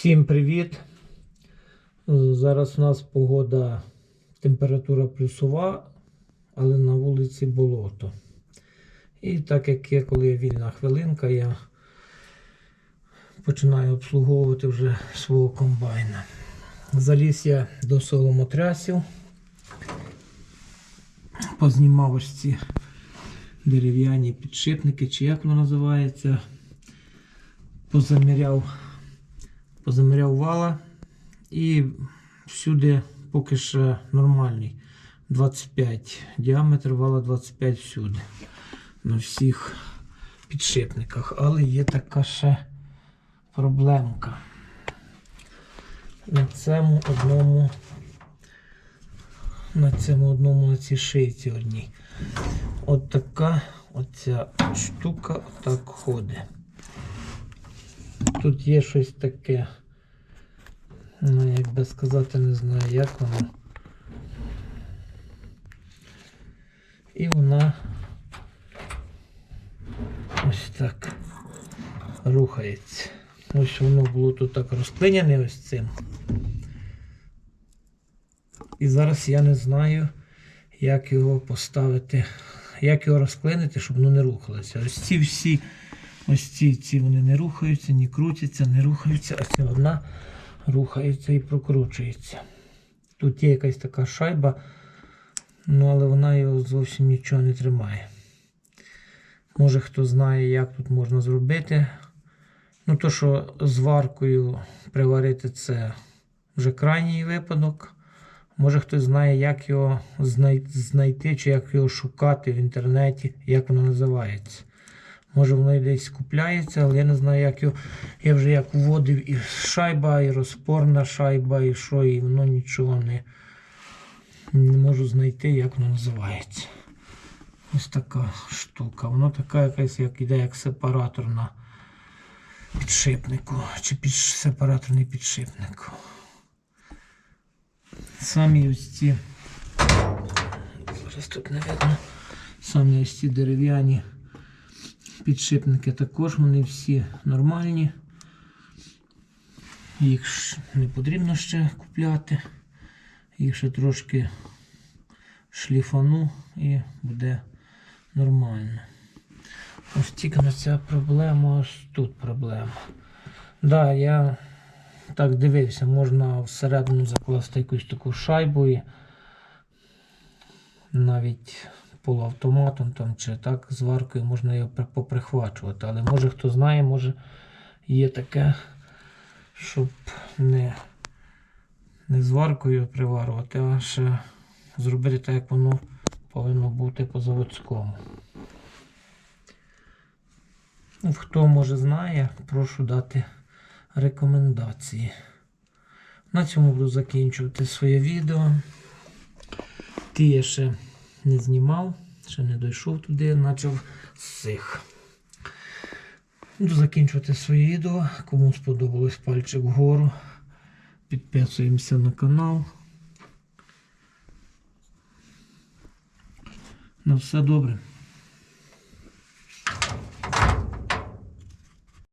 Всім привіт! Е, Зараз у нас погода, температура плюсова, але на вулиці болото. І так як є, коли є вільна хвилинка, я починаю обслуговувати вже свого комбайна. Заліз я до соломотрясів, познімав ось ці дерев'яні підшипники, чи як воно називається, позаміряв позаміряв вала і всюди поки що нормальний. 25 діаметр вала 25 всюди. На всіх підшипниках. Але є така ще проблемка. На цьому одному, на цьому одному на цій шийці одній. От така оця штука отак ходить. Тут є щось таке. Ну, як би сказати, не знаю, як воно. І вона ось так рухається. Ось воно було тут так розклиняне ось цим. І зараз я не знаю, як його поставити, як його розклинити, щоб воно не рухалося. Ось ці всі Ось ці, ці вони не рухаються, ні крутяться, не рухаються, а ця одна рухається і прокручується. Тут є якась така шайба, ну але вона його зовсім нічого не тримає. Може хто знає, як тут можна зробити. Ну, то, що з варкою приварити це вже крайній випадок. Може хтось знає, як його знайти, чи як його шукати в інтернеті, як воно називається. Може воно десь купляється, але я не знаю, як його. Я вже як вводив і шайба, і розпорна шайба, і що, і воно нічого не, не можу знайти, як воно називається. Ось така штука. Воно така якась, як іде як сепаратор на підшипнику. Чи під сепараторний підшипник. Самі ось ці. Зараз тут не видно. Самі ось ці дерев'яні. Підшипники також вони всі нормальні. Їх не потрібно ще купляти. Їх ще трошки шліфану і буде нормально. Ось тільки на ця проблема, ось тут проблема. Да, я так дивився, можна всередину закласти якусь таку шайбу і навіть полуавтоматом там, чи так з варкою можна його поприхвачувати. Але може хто знає, може є таке, щоб не, не з варкою приварювати, а ще зробити так, як воно повинно бути по заводському. Ну, Хто може знає, прошу дати рекомендації. На цьому буду закінчувати своє відео. Ті я ще не знімав, ще не дійшов туди, почав з цих. Буду закінчувати своє відео. Кому сподобалось пальчик вгору. Підписуємося на канал. На все добре.